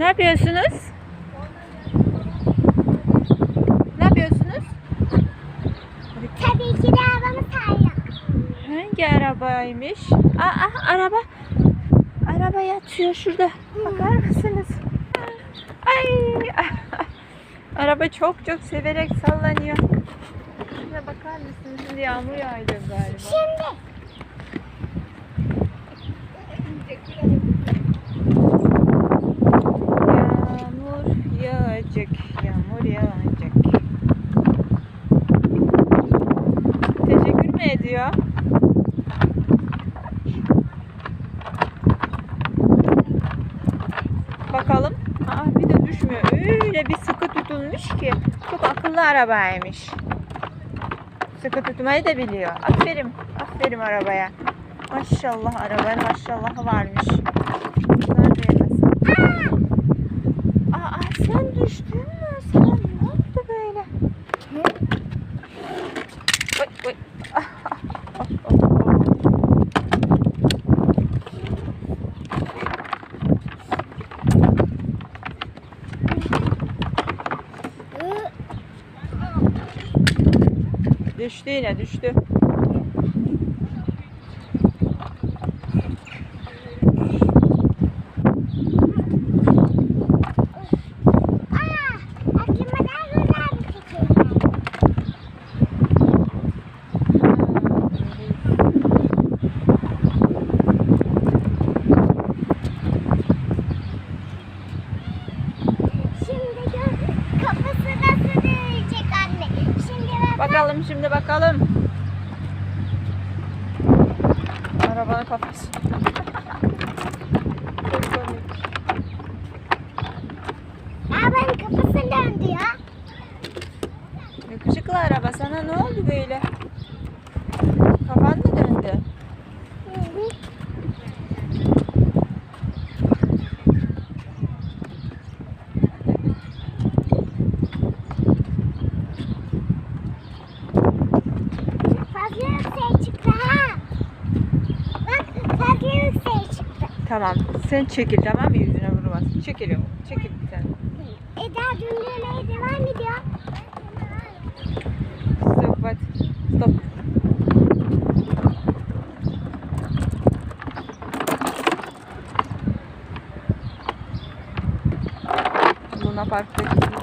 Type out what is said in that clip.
Ne yapıyorsunuz? Ne yapıyorsunuz? Tabii ki de arabamı sayıyor. Hangi arabaymış? Aa, aa, araba. Araba yatıyor şurada. Bakar mısınız? Ay. Araba çok çok severek sallanıyor. Şuna bakar mısınız? Şimdi yağmur yağacak galiba. Şimdi. Yağmur yağacak. Yağmur yağacak. Teşekkür mü ediyor? Bakalım. Aa, bir de düşmüyor. Öyle bir sıkı tutulmuş ki. Çok akıllı arabaymış. Sıkı tutmayı da biliyor. Aferin. Aferin arabaya. Maşallah arabanın maşallahı varmış. Aa! Sen düştün mü? Sana ne oldu böyle? Oy oy. Ah, ah, ah, ah. Düştü yine düştü. Bakalım şimdi bakalım. Arabanın kafası. Arabanın kafası döndü ya. Yakışıklı araba sana ne oldu böyle? Kafan mı döndü? Tamam. Sen çekil tamam mı? Yüzüne vurmaz. Çekil. Çekil bir tane. Eda döndürmeye devam ediyor. Stop bak. Stop. Luna Park'taki